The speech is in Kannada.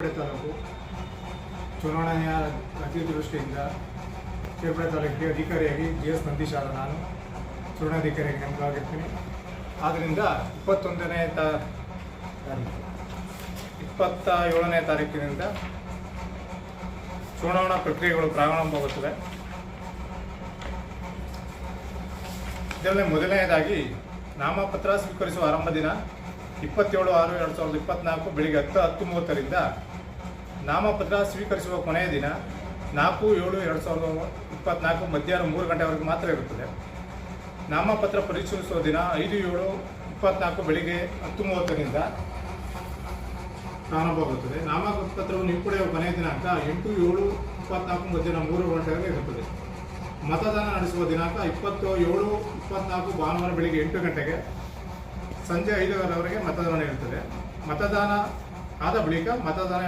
ತಾಲೂಕು ಚುನಾವಣೆಯ ಅತಿದೃಷ್ಟಿಯಿಂದ ಕೇರ್ಪಡೆ ತಾಲೂಕಿಗೆ ಅಧಿಕಾರಿಯಾಗಿ ಜಿ ಎಸ್ ನಂದೀಶ್ ಆದ ನಾನು ಚುನಾವಣಾಧಿಕಾರಿಯಾಗಿ ನೇಮಕವಾಗಿರ್ತೀನಿ ಆದ್ದರಿಂದ ಇಪ್ಪತ್ತೊಂದನೇ ತಾರೀಕು ಇಪ್ಪತ್ತ ಏಳನೇ ತಾರೀಕಿನಿಂದ ಚುನಾವಣಾ ಪ್ರಕ್ರಿಯೆಗಳು ಪ್ರಾರಂಭವಾಗುತ್ತವೆ. ಇದರಲ್ಲಿ ಮೊದಲನೆಯದಾಗಿ ನಾಮಪತ್ರ ಸ್ವೀಕರಿಸುವ ಆರಂಭ ದಿನ ಇಪ್ಪತ್ತೇಳು ಆರು ಎರಡು ಸಾವಿರದ ಇಪ್ಪತ್ನಾಲ್ಕು ಬೆಳಿಗ್ಗೆ ಹತ್ತು ಹತ್ತು ಮೂವತ್ತರಿಂದ ನಾಮಪತ್ರ ಸ್ವೀಕರಿಸುವ ಕೊನೆಯ ದಿನ ನಾಲ್ಕು, ಏಳು, ಎರಡು ಸಾವಿರದ ಇಪ್ಪತ್ನಾಲ್ಕು ಮಧ್ಯಾಹ್ನ ಮೂರು ಗಂಟೆವರೆಗೆ ಮಾತ್ರ ಇರುತ್ತದೆ. ನಾಮಪತ್ರ ಪರಿಶೀಲಿಸುವ ದಿನ ಐದು, ಏಳು, ಇಪ್ಪತ್ನಾಲ್ಕು ಬೆಳಿಗ್ಗೆ ಹತ್ತು ಮೂವತ್ತರಿಂದ ಪ್ರಾರಂಭವಾಗುತ್ತದೆ. ನಾಮಪತ್ರವನ್ನು ಹಿಂಪಡೆಯುವ ಕೊನೆಯ ದಿನಾಂಕ ಎಂಟು, ಏಳು, ಇಪ್ಪತ್ನಾಲ್ಕು ಮಧ್ಯಾಹ್ನ ಮೂರು ಗಂಟೆವರೆಗೆ ಇರುತ್ತದೆ. ಮತದಾನ ನಡೆಸುವ ದಿನಾಂಕ ಇಪ್ಪತ್ತು, ಏಳು, ಇಪ್ಪತ್ನಾಲ್ಕು ಭಾನುವಾರ ಬೆಳಿಗ್ಗೆ ಎಂಟು ಗಂಟೆಗೆ ಸಂಜೆ ಐದರವರೆಗೆ ಮತದಾನ ಇರುತ್ತದೆ ಮತದಾನ ಆದ ಬಳಿಕ ಮತದಾನ